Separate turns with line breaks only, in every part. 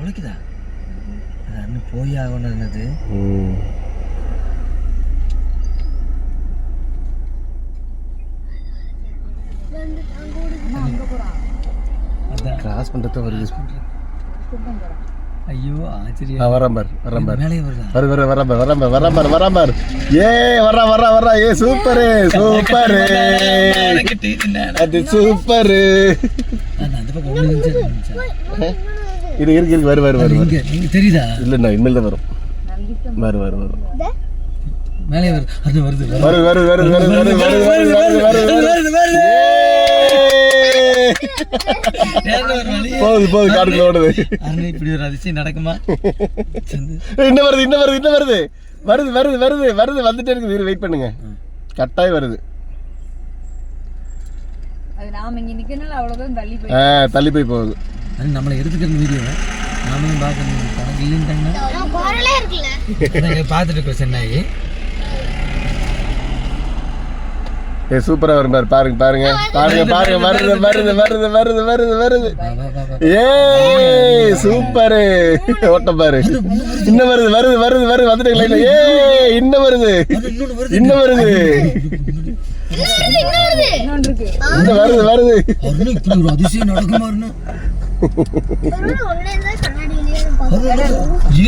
முளைக்குதா அது அண்ணன் போய் ஆகணும் என்னது
கிராஸ்
ஐயோ ஆச்சரியம்.
வரான் பார் வரான் பார். வரு வரு வரான் பார் வரான் பார் வரான் பார் வரான் பார். ஏ ஏ சூப்பரு சூப்பரு. அது சூப்பரு.
அந்த அந்த பக்கம்
இது இருக்கு இருக்கு வரு வரு வரு வரு
இங்க இங்க தெரியுதா
இல்லைண்ணா இனிமேல் தான் வரும் வரு வரு வரும்
மேலே வருது அது வருது வருது.
வரு வரு வரு வரு வரு வரு வரு வரு வரு வரு
வருது, வருது.
ஏய்!
ஏன் ஒரு வழி?
போகுது போகுது காட்டுக்குள்ள ஓடுது
அண்ணே, இப்படி ஒரு அதிசயம் நடக்குமா சந்து.
இன்னும் வருது இன்னும் வருது இன்னும் வருது வருது வருது வருது வருது வந்துட்டே இருக்குது வெயிட் பண்ணுங்க கட்டாயம் வருது
தள்ளி போய்
போகுது
அது நம்மளை எடுத்துக்கிற வீடியோ நாமளும் பார்க்கணும். கணக்கு இல்லைன்ட்டாங்கன்னா பார்த்துட்டு இருக்கோம் சென்னாயி
ஏ சூப்பரா வரும் பாரு. பாருங்க பாருங்க. பாருங்க பாருங்க. வருது வருது வருது வருது வருது வருது. ஏய் சூப்பரு. ஓட்டம் பாரு. இன்னும் வருது. வருது வருது வருது வந்துட்டீங்களா ஏ இன்னும் வருது.
இன்னொன்னு வருது.
இன்னும் வருது. இன்னும் வருது. வருது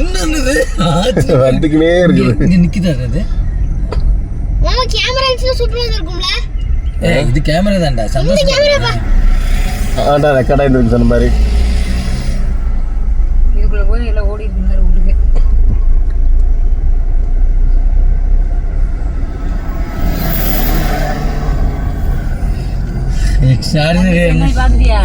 என்னது?
வந்துக்கினே இருக்குது.
இங்க நிக்குதா அது?
மாமா கேமரா இருந்துச்சு சூப்பரா இருக்கும்ல
ஏய் இது கேமரா தான்டா. சந்தோஷம்
இந்த கேமரா பா. ஆடா ரெக்கார்ட் ஆயிடுச்சு சொன்ன மாதிரி.
இதுக்குள்ள போய் எல்லாம் ஓடி இருந்தாரு ஊருக்கு.
எக்ஸ்ட்ராடினரி
என்ன பாக்குறியா